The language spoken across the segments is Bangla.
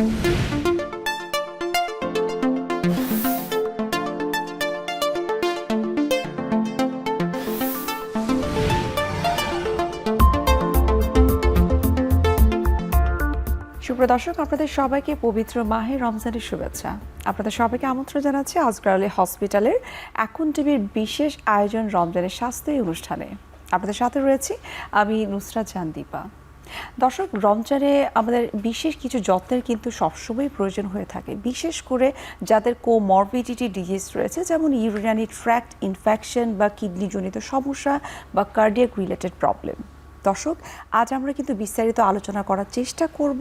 সুপ্রদর্শক আপনাদের সবাইকে পবিত্র মাহে রমজানের শুভেচ্ছা। আপনাদের সবাইকে আমন্ত্রণ জানাচ্ছি আজগর আলী হসপিটালের এখন টিভির বিশেষ আয়োজন রমজানের স্বাস্থ্য অনুষ্ঠানে। আপনাদের সাথে রয়েছি আমি নুসরাত জান দীপা। দর্শক, রমজানে আমাদের বিশেষ কিছু যত্নের কিন্তু সবসময় প্রয়োজন হয়ে থাকে। বিশেষ করে যাদের কোমরবিডিটি ডিজিজ রয়েছে, যেমন ইউরিনারি ট্র্যাক্ট ইনফেকশন বা কিডনিজনিত সমস্যা বা কার্ডিয়াক রিলেটেড প্রবলেম দর্শক, আজ আমরা কিন্তু বিস্তারিত আলোচনা করার চেষ্টা করব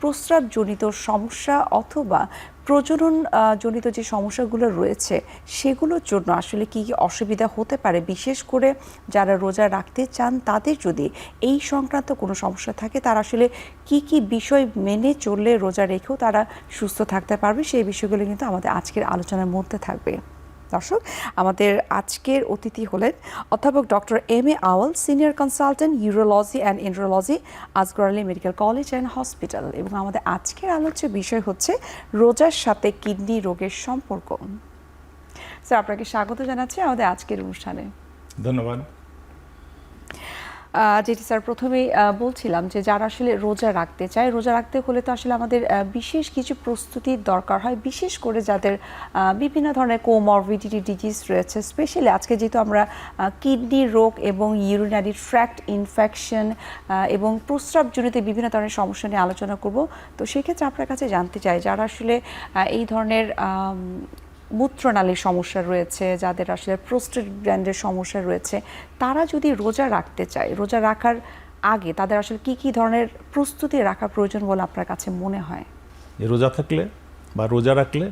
প্রস্রাবজনিত সমস্যা অথবা প্রজনন জনিত যে সমস্যাগুলো রয়েছে সেগুলোর জন্য আসলে কি কি অসুবিধা হতে পারে, বিশেষ করে যারা রোজা রাখতে চান তাদের যদি এই সংক্রান্ত কোনো সমস্যা থাকে তারা আসলে কি কি বিষয় মেনে চললে রোজা রেখেও তারা সুস্থ থাকতে পারবে সেই বিষয়গুলো কিন্তু আমাদের আজকের আলোচনার মধ্যে থাকবে। দর্শক, আমাদের আজকের অতিথি হলেন অধ্যাপক doctor M A Awal senior consultant urology and andrology Asgar Ali medical college and hospital এবং আমাদের আজকের আলোচ্য বিষয় হচ্ছে রোজার সাথে কিডনি রোগের সম্পর্ক। স্যার, আপনাকে স্বাগত জানাচ্ছি আমাদের আজকের অনুষ্ঠানে। ধন্যবাদ। যেটি স্যার প্রথমেই বলছিলাম যে যারা আসলে রোজা রাখতে চায়, রোজা রাখতে হলে তো আসলে আমাদের বিশেষ কিছু প্রস্তুতির দরকার হয়, বিশেষ করে যাদের বিভিন্ন ধরনের কোমরবিডিটি ডিজিজ রয়েছে স্পেশালি আজকে যেহেতু আমরা কিডনি রোগ এবং ইউরিনারি ট্র্যাক্ট ইনফেকশন এবং প্রস্রাবজনিত বিভিন্ন ধরনের সমস্যা নিয়ে আলোচনা করব। তো সেক্ষেত্রে আপনার কাছে জানতে চাই, যারা আসলে এই ধরনের মূত্রনালীর সমস্যা রয়েছে, যাদের আসলে প্রোস্টেট গ্ল্যান্ডের সমস্যা রয়েছে, তারা যদি রোজা রাখতে চায়, রোজা রাখার আগে তাদের আসলে কি কি ধরনের প্রস্তুতি রাখা প্রয়োজন বলে আপনার কাছে মনে হয়? রোজা থাকলে বা রোজা রাখলে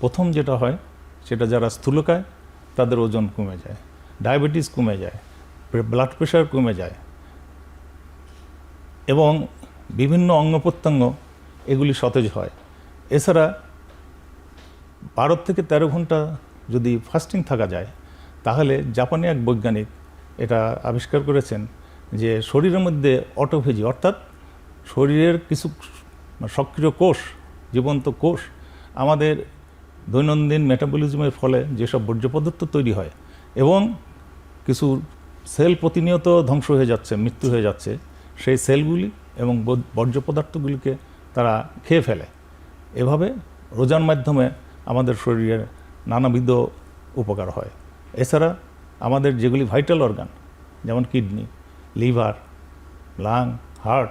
প্রথম যেটা হয়, সেটা যারা স্থূলকায়, তাদের ওজন কমে যায়। ডায়াবেটিস কমে যায়, ব্লাড প্রেশার কমে যায় এবং বিভিন্ন অঙ্গ প্রত্যঙ্গ এগুলি সতেজ হয়। এছাড়া বারো থেকে তেরো ঘণ্টা যদি ফাস্টিং থাকা যায়, তাহলে জাপানি এক বৈজ্ঞানিক এটা আবিষ্কার করেছেন যে শরীরের মধ্যে অটোফেজি অর্থাৎ শরীরের কিছু সক্রিয় কোষ, জীবন্ত কোষ আমাদের দৈনন্দিন মেটাবলিজমের ফলে যেসব বর্জ্য পদার্থ তৈরি হয় এবং কিছু সেল প্রতিনিয়ত ধ্বংস হয়ে যাচ্ছে, মৃত্যু হয়ে যাচ্ছে, সেই সেলগুলি এবং বর্জ্য পদার্থগুলিকে তারা খেয়ে ফেলে। এভাবে রোজার মাধ্যমে আমাদের শরীরের নানাবিধ উপকার হয়। এছাড়া আমাদের যেগুলি ভাইটাল অর্গান যেমন কিডনি লিভার লাং হার্ট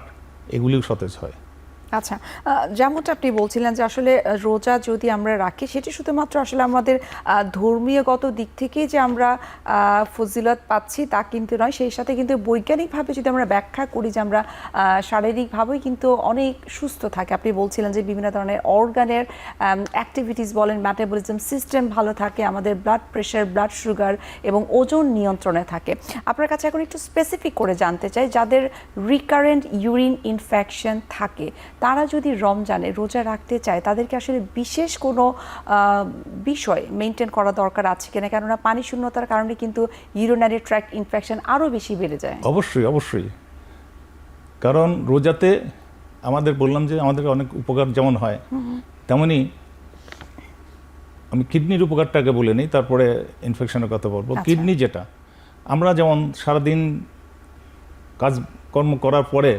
এগুলিও সতেজ হয়। আচ্ছা যেমনটা আপনি বলছিলেন যে আসলে রোজা যদি আমরা রাখি, সেটি শুধুমাত্র আসলে আমাদের ধর্মীয়গত দিক থেকেই যে আমরা ফজিলত পাচ্ছি তা কিন্তু নয়। সেই সাথে কিন্তু বৈজ্ঞানিকভাবে যদি আমরা ব্যাখ্যা করি যে আমরা শারীরিকভাবেই কিন্তু অনেক সুস্থ থাকে। আপনি বলছিলেন যে বিভিন্ন ধরনের অর্গানের অ্যাক্টিভিটিস বলেন ম্যাটাবলিজম সিস্টেম ভালো থাকে, আমাদের ব্লাড প্রেশার ব্লাড সুগার এবং ওজন নিয়ন্ত্রণে থাকে। আপনার কাছে এখন একটু স্পেসিফিক করে জানতে চাই, যাদের রিকারেন্ট ইউরিন ইনফেকশন থাকে তারা যদি রমজানে রোজা রাখতে চায় তাদেরকে আসলে বিশেষ কোনো বিষয় মেনটেন করা দরকার আছে কিনা? কেননা পানি শূন্যতার কারণে কিন্তু ইউরিনারি ট্র্যাক ইনফেকশন আরও বেশি বেড়ে যায়। অবশ্যই অবশ্যই। কারণ রোজাতে আমাদের বললাম যে আমাদের অনেক উপকার যেমন হয় তেমনি আমি কিডনির উপকারটাকে বলে নিই তারপরে ইনফেকশনের কথা বলব। আচ্ছা। কিডনি যেটা আমরা যেমন সারাদিন কাজ কর্ম করার পরে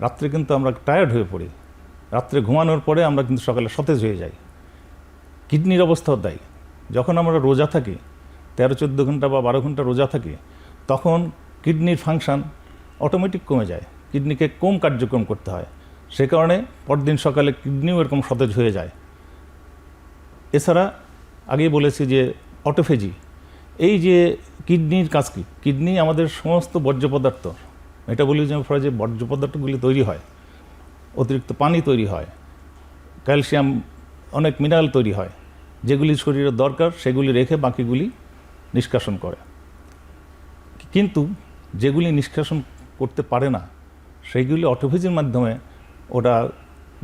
রাত্রে কিন্তু আমরা টায়ার্ড হয়ে পড়ি। রাত্রে ঘুমানোর পরে আমরা কিন্তু সকালে সতেজ হয়ে যাই। কিডনির অবস্থাও তাই। যখন আমরা রোজা থাকি, তেরো, চোদ্দ ঘণ্টা বা বারো ঘণ্টা রোজা থাকি, তখন কিডনির ফাংশন অটোমেটিক কমে যায়। কিডনিকে কম কার্যক্রম করতে হয়। সে কারণে পরদিন সকালে কিডনিও এরকম সতেজ হয়ে যায়। এছাড়া আগেই বলেছি যে অটোফেজি এই যে কিডনির কাজ কি? কিডনি আমাদের সমস্ত বর্জ্য পদার্থ মেটাবলিজমের ফলে যে বর্জ্য পদার্থগুলি তৈরি হয়, অতিরিক্ত পানি তৈরি হয় ক্যালসিয়াম অনেক মিনারেল তৈরি হয়, যেগুলি শরীরের দরকার সেগুলি রেখে বাকিগুলি নিষ্কাশন করে। কিন্তু যেগুলি নিষ্কাশন করতে পারে না সেইগুলি অটোফেজির মাধ্যমে ওটা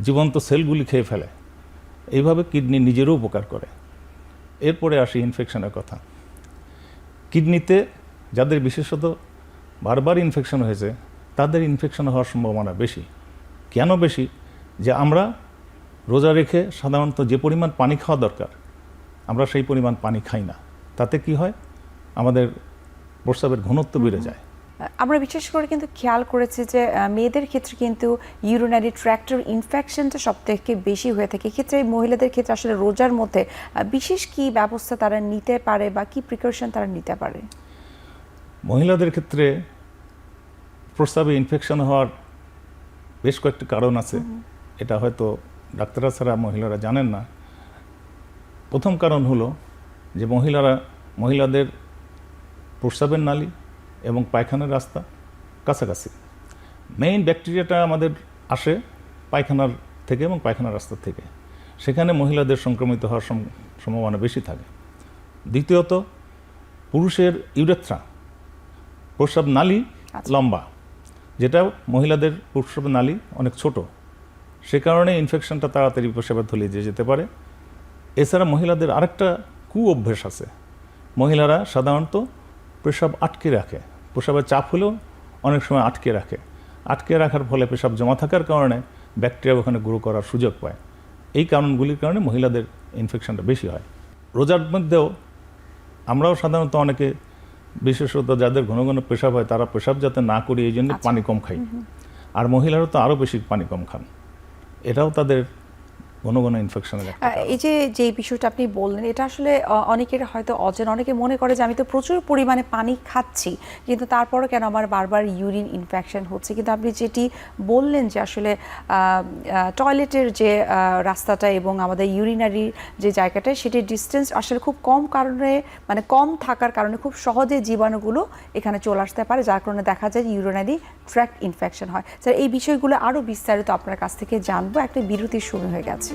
জীবন্ত সেলগুলি খেয়ে ফেলে। এইভাবে কিডনি নিজেরও উপকার করে। এরপরে আসি ইনফেকশনের কথা। কিডনিতে যাদের বিশেষত বারবার ইনফেকশন হয়েছে তাদের ইনফেকশন হওয়ার সম্ভাবনা বেশি। কেন বেশি? যে আমরা রোজা রেখে সাধারণত যে পরিমাণ পানি খাওয়া দরকার আমরা সেই পরিমাণ পানি খাই না। তাতে কি হয়? আমাদের প্রস্রাবের ঘনত্ব বেড়ে যায়। আমরা বিশেষ করে কিন্তু খেয়াল করেছি যে মেয়েদের ক্ষেত্রে কিন্তু ইউরিনারি ট্র্যাক্টর ইনফেকশনটা সব থেকে বেশি হয়ে থাকে। এক্ষেত্রে এই মহিলাদের ক্ষেত্রে আসলে রোজার মধ্যে বিশেষ কি ব্যবস্থা তারা নিতে পারে বা কি প্রিকশন তারা নিতে পারে? মহিলাদের ক্ষেত্রে প্রস্রাবে ইনফেকশন হওয়ার বেশ কয়েকটি কারণ আছে। এটা হয়তো ডাক্তাররা ছাড়া মহিলারা জানেন না। প্রথম কারণ হলো যে মহিলারা মহিলাদের প্রস্রাবের নালী এবং পায়খানার রাস্তা কাছাকাছি। মেইন ব্যাকটেরিয়াটা আমাদের আসে পায়খানার থেকে এবং পায়খানার রাস্তা থেকে। সেখানে মহিলাদের সংক্রমিত হওয়ার সম- সম্ভাবনা বেশি থাকে। দ্বিতীয়ত পুরুষের ইউরেথ্রা। প্রস্রাব নালী আচ্ছা। লম্বা যেটা মহিলাদের প্রস্রাব নালী অনেক ছোট। সে কারণে ইনফেকশনটা তাড়াতাড়ি প্রস্রাবের থলি দিয়ে যেতে পারে। এছাড়া মহিলাদের আরেকটা কু অভ্যেস আছে। মহিলারা সাধারণত পেশাব আটকে রাখে। পেশাবের চাপ হলেও অনেক সময় আটকে রাখে। আটকে রাখার ফলে পেশাব জমা থাকার কারণে ব্যাকটেরিয়া ওখানে গ্রো করার সুযোগ পায়। এই কারণগুলির কারণে মহিলাদের ইনফেকশনটা বেশি হয়। রোজার মধ্যেও আমরাও সাধারণত অনেকে বিশেষত যাদের ঘন ঘন পেশাব হয় তারা পেশাব যাতে না করি এই জন্য আচ্ছা। পানি কম খাই। আর মহিলারা তো আরও বেশি পানি কম খান। এটাও তাদের ঘন ঘন ইনফেকশনের এই যে যে বিষয়টা আপনি বললেন এটা আসলে অনেকের হয়তো অজেন। অনেকে মনে করে যে আমি তো প্রচুর পরিমাণে পানি খাচ্ছি কিন্তু তারপরও কেন আমার বারবার ইউরিন ইনফেকশন হচ্ছে? কিন্তু আপনি যেটি বললেন যে আসলে টয়লেটের যে রাস্তাটা এবং আমাদের ইউরিনারি যে জায়গাটা সেটির ডিস্টেন্স আসলে খুব কম কারণে মানে কম থাকার কারণে খুব সহজে জীবাণুগুলো এখানে চলে আসতে পারে যার কারণে দেখা যায় ইউরিনারি ট্র্যাক ইনফেকশন হয়। স্যার এই বিষয়গুলো আরও বিস্তারিত আপনার কাছ থেকে জানব। একটা বিরতি শুরু হয়ে গেছে।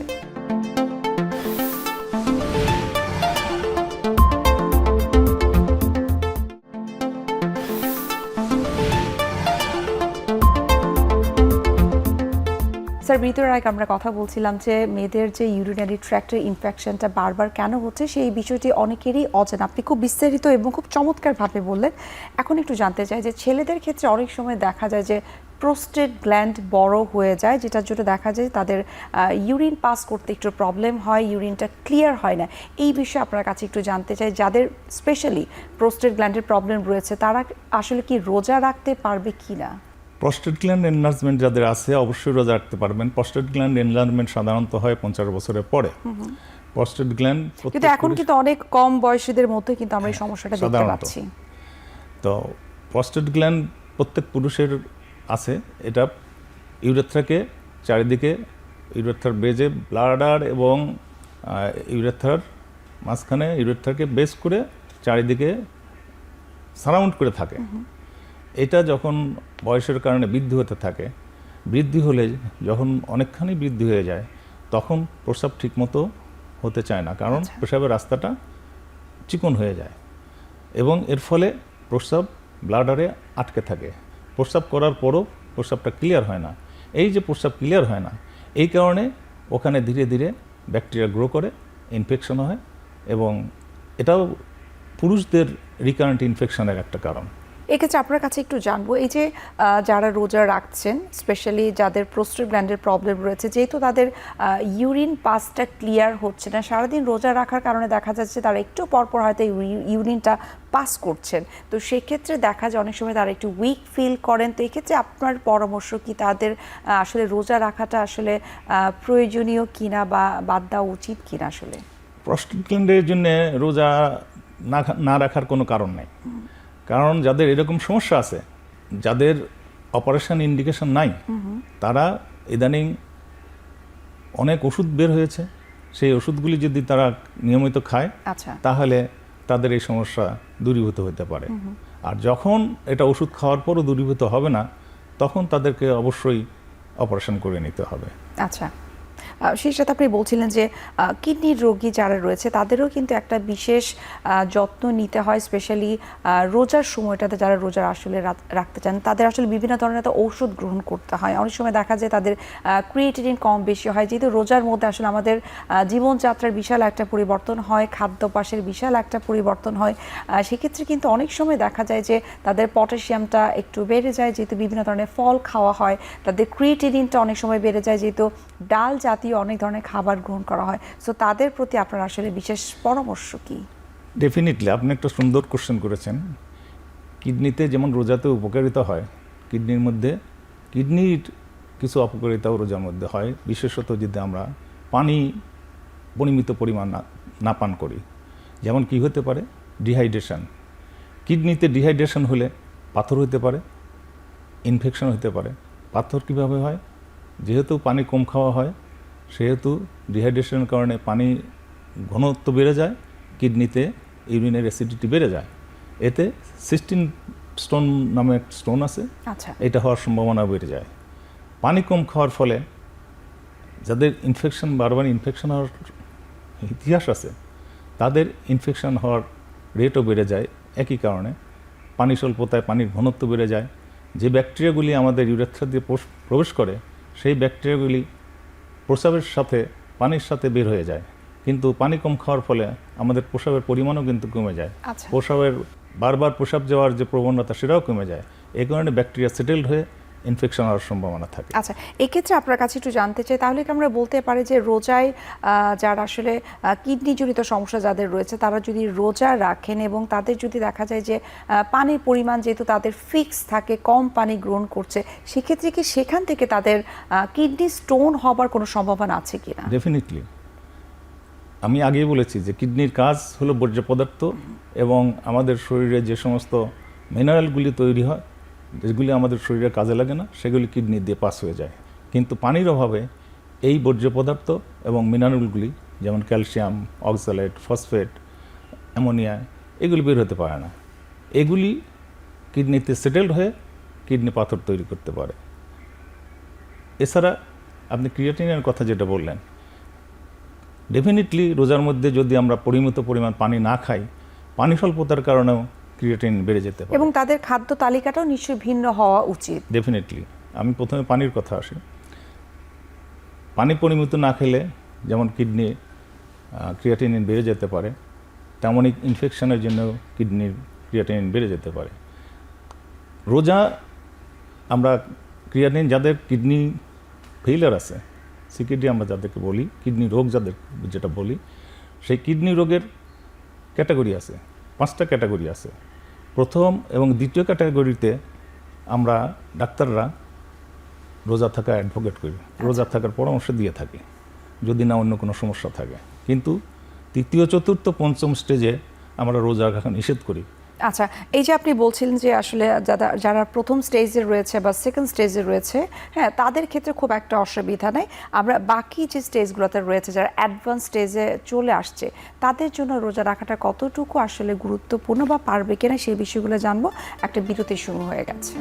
স্যার বিরতির আগে আমরা কথা বলছিলাম যে মেয়েদের যে ইউরিনারি ট্র্যাক্টের ইনফেকশনটা বারবার কেন হচ্ছে সেই বিষয়টি অনেকেরই অজানা। আপনি খুব বিস্তারিত এবং খুব চমৎকারভাবে বললেন। এখন একটু জানতে চাই যে ছেলেদের ক্ষেত্রে অনেক সময় দেখা যায় যে প্রোস্টেট গ্ল্যান্ড বড় হয়ে যায় যেটার জন্য দেখা যায় তাদের ইউরিন পাস করতে একটু প্রবলেম হয় ইউরিনটা ক্লিয়ার হয় না। এই বিষয়ে আপনার কাছে একটু জানতে চাই যাদের স্পেশালি প্রোস্টেট গ্ল্যান্ডের প্রবলেম রয়েছে তারা আসলে কি রোজা রাখতে পারবে কি না? প্রস্টেট গ্ল্যান্ড এনলার্জমেন্ট যাদের আছে অবশ্যই রোজা রাখতে পারবেন। প্রস্টেট গ্ল্যান্ড এনলার্জমেন্ট সাধারণত হয় পঞ্চাশ বছরের পরে। প্রস্টেট গ্ল্যান্ড কিন্তু এখন কিন্তু অনেক কম বয়সীদের মধ্যে কিন্তু আমরা এই সমস্যাটা দেখতে পাচ্ছি। তো প্রস্টেট গ্ল্যান্ড প্রত্যেক পুরুষের আছে। এটা ইউরেথ্রাকে চারিদিকে ইউরেথ্রার বেজে ব্লাডার এবং ইউরেথ্রার মাঝখানে ইউরেথ্রাকে বেস করে চারিদিকে সারাউন্ড করে থাকে। এটা যখন বয়সের কারণে বৃদ্ধি হতে থাকে বৃদ্ধি হলে যখন অনেকখানি বৃদ্ধি হয়ে যায় তখন প্রস্রাব ঠিকমতো হতে চায় না। কারণ আচ্ছা। প্রস্রাবের রাস্তাটা চিকন হয়ে যায় এবং এর ফলে প্রস্রাব ব্লাডারে আটকে থাকে। প্রস্রাব করার পরও প্রস্রাবটা ক্লিয়ার হয় না। এই যে প্রস্রাব ক্লিয়ার হয় না, এই কারণে ওখানে ধীরে ধীরে ব্যাকটেরিয়া গ্রো করে ইনফেকশন হয় এবং এটাও পুরুষদের রিকারেন্ট ইনফেকশনের একটা কারণ। এক্ষেত্রে আপনার কাছে একটু জানব এই যে যারা রোজা রাখছেন স্পেশালি যাদের প্রোস্টেট গ্ল্যান্ডের প্রবলেম রয়েছে যেহেতু তাদের ইউরিন পাসটা ক্লিয়ার হচ্ছে না সারাদিন রোজা রাখার কারণে দেখা যাচ্ছে তারা একটু পরপর হয়তো ইউরিনটা পাস করছেন। তো সেক্ষেত্রে দেখা যায় অনেক সময় তারা একটু উইক ফিল করেন তো এক্ষেত্রে আপনার পরামর্শ কি তাদের আসলে রোজা রাখাটা আসলে প্রয়োজনীয় কিনা বা বাদ দেওয়া উচিত কিনা আসলে? প্রস্টেট গ্ল্যান্ডের জন্য রোজা না না রাখার কোনো কারণ নেই। কারণ যাদের এরকম সমস্যা আছে যাদের অপারেশন ইন্ডিকেশন নাই তারা ইদানিং অনেক ওষুধ বের হয়েছে। সেই ওষুধগুলি যদি তারা নিয়মিত খায় আচ্ছা। তাহলে তাদের এই সমস্যা দূরীভূত হতে পারে। আর যখন এটা ওষুধ খাওয়ার পরও দূরীভূত হবে না তখন তাদেরকে অবশ্যই অপারেশন করে নিতে হবে। আচ্ছা। সেই সাথে আপনি বলছিলেন যে কিডনির রোগী যারা রয়েছে, তাদেরও কিন্তু একটা বিশেষ যত্ন নিতে হয়, স্পেশালি রোজার সময়টাতে যারা রোজার আসলে রাখতে চান, তাদের আসলে বিভিন্ন ধরনের ঔষধ গ্রহণ করতে হয়। অনেক সময় দেখা যায় তাদের ক্রিয়েটিনিন কম বেশি হয়, যেহেতু রোজার মধ্যে আসলে আমাদের জীবনযাত্রার বিশাল একটা পরিবর্তন হয় খাদ্যাভ্যাসের বিশাল একটা পরিবর্তন হয় সেক্ষেত্রে কিন্তু অনেক সময় দেখা যায় যে, তাদের পটাশিয়ামটা একটু বেড়ে যায়, যেহেতু বিভিন্ন ধরনের ফল খাওয়া হয়, তাদের ক্রিয়েটিনিনটা অনেক সময় বেড়ে যায়, যেহেতু ডাল জাতীয় অনেক ধরনের খাবার গ্রহণ করা হয়। সো তাদের প্রতি আপনার আসলে বিশেষ পরামর্শ কি? ডেফিনেটলি আপনি একটা সুন্দর কোশ্চেন করেছেন। কিডনিতে যেমন রোজাতে উপকারিতা হয়, কিডনির মধ্যে কিডনির কিছু অপকারিতাও রোজার মধ্যে হয়। বিশেষত যদি আমরা পানি পরিমিত পরিমাণ না পান করি। যেমন কি হতে পারে? ডিহাইড্রেশন কিডনিতে ডিহাইড্রেশন হলে পাথর হতে পারে ইনফেকশন হতে পারে। পাথর কীভাবে হয়? যেহেতু পানি কম খাওয়া হয় সেহেতু ডিহাইড্রেশনের কারণে পানি ঘনত্ব বেড়ে যায় কিডনিতে ইউরিনের অ্যাসিডিটি বেড়ে যায়। এতে সিস্টিন স্টোন নামে একটা স্টোন আছে আচ্ছা। এটা হওয়ার সম্ভাবনা বেড়ে যায়। পানি কম খাওয়ার ফলে যাদের ইনফেকশন বারবার ইনফেকশন হওয়ার ইতিহাস আছে তাদের ইনফেকশন হওয়ার রেটও বেড়ে যায়। একই কারণে পানি স্বল্পতায় পানির ঘনত্ব বেড়ে যায়। যে ব্যাকটেরিয়াগুলি আমাদের ইউরেথ্রা দিয়ে প্রবেশ করে সেই ব্যাকটেরিয়াগুলি প্রস্রাবের সাথে পানির সাথে বের হয়ে যায়। কিন্তু পানি কম খাওয়ার ফলে আমাদের প্রস্রাবের পরিমাণও কিন্তু কমে যায়। প্রসাবের প্রস্রাবের বারবার প্রস্রাব যাওয়ার যে প্রবণতা সেটাও কমে যায়। এই কারণে ব্যাকটেরিয়া সেটেলড হয়ে ইনফেকশন হওয়ার সম্ভাবনা থাকে। আচ্ছা এক্ষেত্রে আপনার কাছে একটু জানতে চাই তাহলে কি আমরা বলতে পারি যে রোজায় যারা আসলে কিডনি জনিত সমস্যা যাদের রয়েছে তারা যদি রোজা রাখেন এবং তাদের যদি দেখা যায় যে পানির পরিমাণ যেহেতু তাদের ফিক্স থাকে কম পানি গ্রহণ করছে সেক্ষেত্রে কি সেখান থেকে তাদের কিডনি স্টোন হবার কোনো সম্ভাবনা আছে কিনা? ডেফিনেটলি আমি আগেই বলেছি যে কিডনির কাজ হলো বর্জ্য পদার্থ এবং আমাদের শরীরে যে সমস্ত মিনারেলগুলি তৈরি হয় যেগুলি আমাদের শরীরে কাজে লাগে না, সেগুলি কিডনি দিয়ে পাস হয়ে যায়। কিন্তু পানির অভাবে এই বর্জ্য পদার্থ এবং মিনারেলগুলি, যেমন ক্যালসিয়াম, অক্সালেট, ফসফেট, অ্যামোনিয়া, এগুলি বের হতে পারে না। এগুলি কিডনিতে সেটেলড হয়ে কিডনি পাথর তৈরি করতে পারে। এছাড়া আপনি ক্রিয়েটিনের কথা যেটা বললেন, ডেফিনেটলি রোজার মধ্যে যদি আমরা পরিমিত পরিমাণ পানি না খাই, পানি স্বল্পতার কারণেও ক্রিয়েটিন বেড়ে যেতে পারে। এবং তাদের খাদ্য তালিকাটাও নিশ্চয়ই ভিন্ন হওয়া উচিত। ডেফিনেটলি আমি প্রথমে পানির কথা আসি। পানি পরিমিত না খেলে যেমন কিডনি ক্রিয়েটিনিন বেড়ে যেতে পারে তেমনই ইনফেকশনের জন্য কিডনির ক্রিয়েটিনিন বেড়ে যেতে পারে। রোজা আমরা ক্রিয়েটিনিন যাদের কিডনি ফেইলার আছে সিকিডি আমরা যাদেরকে বলি কিডনি রোগ যাদের যেটা বলি সেই কিডনি রোগের ক্যাটাগরি আছে পাঁচটা ক্যাটাগরি আছে। প্রথম এবং দ্বিতীয় ক্যাটাগরিতে আমরা ডাক্তাররা রোজা থাকা অ্যাডভোকেট করি। রোজা থাকার পরামর্শ দিয়ে থাকি যদি না অন্য কোনো সমস্যা থাকে। কিন্তু তৃতীয় চতুর্থ পঞ্চম স্টেজে আমরা রোজা রাখা নিষেধ করি। আচ্ছা এই যে আপনি বলছিলেন যে আসলে যারা যারা প্রথম স্টেজে রয়েছে বা সেকেন্ড স্টেজে রয়েছে হ্যাঁ তাদের ক্ষেত্রে খুব একটা অসুবিধা নেই। আমরা বাকি যে স্টেজগুলোতে রয়েছে, যারা অ্যাডভান্স স্টেজে চলে আসছে, তাদের জন্য রোজা রাখাটা কতটুকু আসলে গুরুত্বপূর্ণ বা পারবে কিনা সেই বিষয়গুলো জানব। একটা বিরতি শুরু হয়ে গেছে।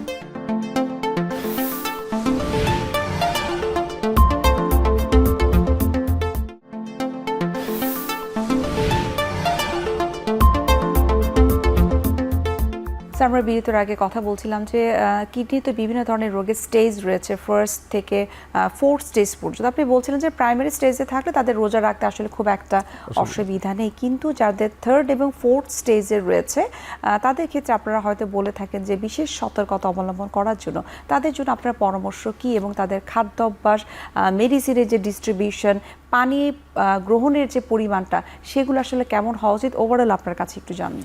স্যার, আমরা বিরতির আগে কথা বলছিলাম যে কিডনিতে বিভিন্ন ধরনের রোগের স্টেজ রয়েছে ফার্স্ট থেকে ফোর্থ স্টেজ পর্যন্ত। আপনি বলছিলেন যে প্রাইমারি স্টেজে থাকলে তাদের রোজা রাখতে আসলে খুব একটা অসুবিধা। নেই। কিন্তু যাদের থার্ড এবং ফোর্থ স্টেজে রয়েছে তাদের ক্ষেত্রে আপনারা হয়তো বলে থাকেন যে বিশেষ সতর্কতা অবলম্বন করার জন্য। তাদের জন্য আপনার পরামর্শ কি এবং তাদের খাদ্যাভ্যাস মেডিসিনের যে ডিস্ট্রিবিউশন পানি গ্রহণের যে পরিমাণটা সেগুলো আসলে কেমন হওয়া উচিত? ওভারঅল আপনার কাছে একটু জানব।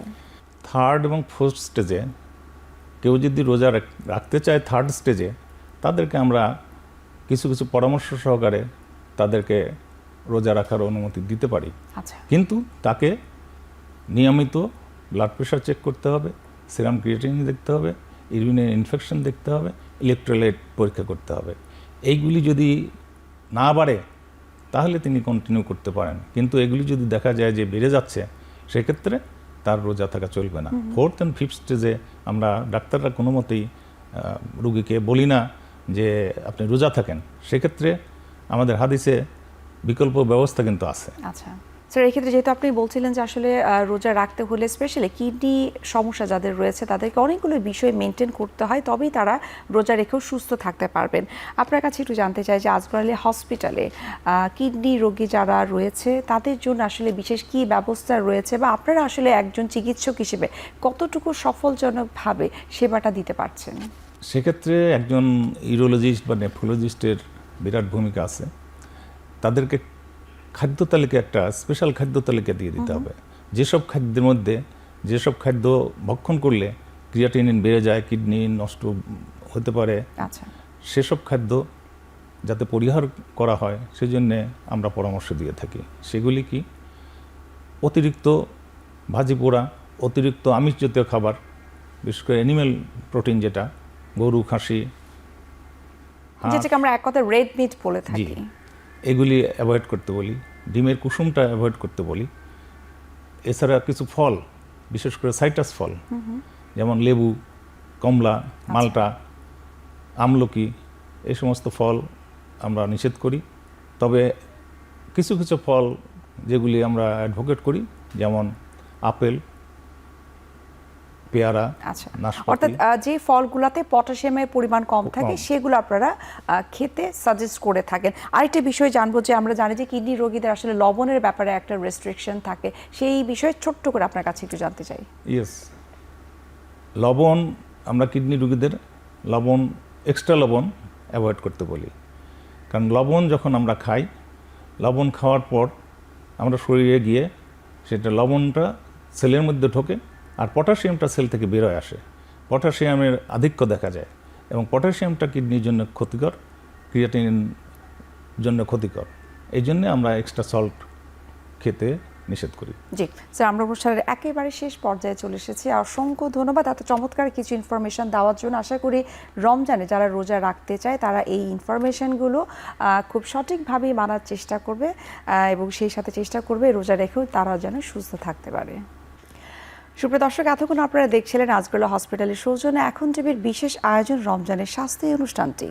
থার্ড এবং ফোর্থ স্টেজে কেউ যদি রোজা রাখতে চায় থার্ড স্টেজে তাদেরকে আমরা কিছু কিছু পরামর্শ সহকারে তাদেরকে রোজা রাখার অনুমতি দিতে পারি। আচ্ছা। কিন্তু তাকে নিয়মিত ব্লাড প্রেশার চেক করতে হবে সিরাম ক্রিয়েটিন দেখতে হবে ইউরিনের ইনফেকশন দেখতে হবে ইলেকট্রোলাইট পরীক্ষা করতে হবে। এইগুলি যদি না বাড়ে তাহলে তিনি কন্টিনিউ করতে পারেন। কিন্তু এগুলি যদি দেখা যায় যে বেড়ে যাচ্ছে সেক্ষেত্রে তার রোজা থাকা চলবে না। ফোর্থ অ্যান্ড ফিফথ স্টেজে আমরা ডাক্তাররা কোনো মতেই রুগীকে বলি না যে আপনি রোজা থাকেন। সেক্ষেত্রে আমাদের হাদিসে বিকল্প ব্যবস্থা কিন্তু আছে। আচ্ছা। স্যার এক্ষেত্রে যেহেতু আপনি বলছিলেন যে আসলে রোজা রাখতে হলে স্পেশালি কিডনি সমস্যা যাদের রয়েছে তাদেরকে অনেকগুলো বিষয় মেনটেন করতে হয়, তবেই তারা রোজা রেখেও সুস্থ থাকতে পারবেন। আপনার কাছে একটু জানতে চাই যে আজগর হসপিটালে কিডনি রোগী যারা রয়েছে তাদের জন্য আসলে বিশেষ কি ব্যবস্থা রয়েছে বা আপনারা আসলে একজন চিকিৎসক হিসেবে কতটুকু সফলজনকভাবে সেবাটা দিতে পারছেন? সেক্ষেত্রে একজন ইউরোলজিস্ট বা নেফ্রোলজিস্টের বিরাট ভূমিকা আছে। তাদেরকে খাদ্য তালিকা একটা স্পেশাল খাদ্য তালিকা দিয়ে দিতে হবে। যেসব খাদ্যের মধ্যে যেসব খাদ্য ভক্ষণ করলে ক্রিয়াটিনিন বেড়ে যায় কিডনি নষ্ট হতে পারে আচ্ছা। সেসব খাদ্য যাতে পরিহার করা হয় সেজন্যে আমরা পরামর্শ দিয়ে থাকি। সেগুলি কি? অতিরিক্ত ভাজি পোড়া অতিরিক্ত আমিষ জাতীয় খাবার বিশেষ করে অ্যানিম্যাল প্রোটিন যেটা গরু খাসি যেটাকে আমরা এক কথা রেড মিট বলে থাকি। এগুলি অ্যাভয়েড করতে বলি ডিমের কুসুমটা অ্যাভয়েড করতে বলি। এছাড়া কিছু ফল বিশেষ করে সাইটাস ফল যেমন লেবু কমলা মালটা আমলকি এই সমস্ত ফল আমরা নিষেধ করি। তবে কিছু কিছু ফল যেগুলি আমরা অ্যাডভোকেট করি যেমন আপেল পেয়ারা আচ্ছা। অর্থাৎ যে ফলগুলোতে পটাশিয়ামের পরিমাণ কম থাকে সেগুলো আপনারা খেতে সাজেস্ট করে থাকেন। আরেকটা বিষয় জানব যে আমরা জানি যে কিডনি রোগীদের আসলে লবণের ব্যাপারে একটা রেস্ট্রিকশন থাকে। সেই বিষয়ে ছোট্ট করে আপনার কাছে একটু জানতে চাই। ইয়েস লবণ আমরা কিডনি রোগীদের লবণ এক্সট্রা লবণ অ্যাভয়েড করতে বলি। কারণ লবণ যখন আমরা খাই লবণ খাওয়ার পর আমরা শরীরে গিয়ে সেটা লবণটা সেলের মধ্যে ঢোকে আর পটাশিয়ামটা সেল থেকে বেরোয় আসে। পটাশিয়ামের আধিক্য দেখা যায় এবং পটাশিয়ামটা কিডনির জন্য ক্ষতিকর ক্রিয়াটিন জন্য ক্ষতিকর। এই জন্যে আমরা এক্সট্রা সল্ট খেতে নিষেধ করি। জি, স্যার, আমরা অনুষ্ঠানের একেবারে শেষ পর্যায়ে চলে এসেছি। অসংখ্য ধন্যবাদ এত চমৎকার কিছু ইনফরমেশন দেওয়ার জন্য। আশা করি রমজানে যারা রোজা রাখতে চায়, তারা এই ইনফরমেশনগুলো খুব সঠিকভাবে মানার চেষ্টা করবে এবং সেই সাথে চেষ্টা করবে রোজা রেখেও তারা যেন সুস্থ থাকতে পারে। সুপ্রিয় দর্শক, এতক্ষণ আপনারা দেখছিলেন আজগুলো হসপিটালের সৌজন্যে। এখন টিভির বিশেষ আয়োজন রমজানের স্বাস্থ্য অনুষ্ঠানটি।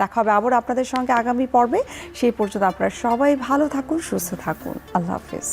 দেখা হবে আবার আপনাদের সঙ্গে আগামী পর্বে। সেই পর্যন্ত আপনারা সবাই ভালো থাকুন, সুস্থ থাকুন। আল্লাহ হাফিজ।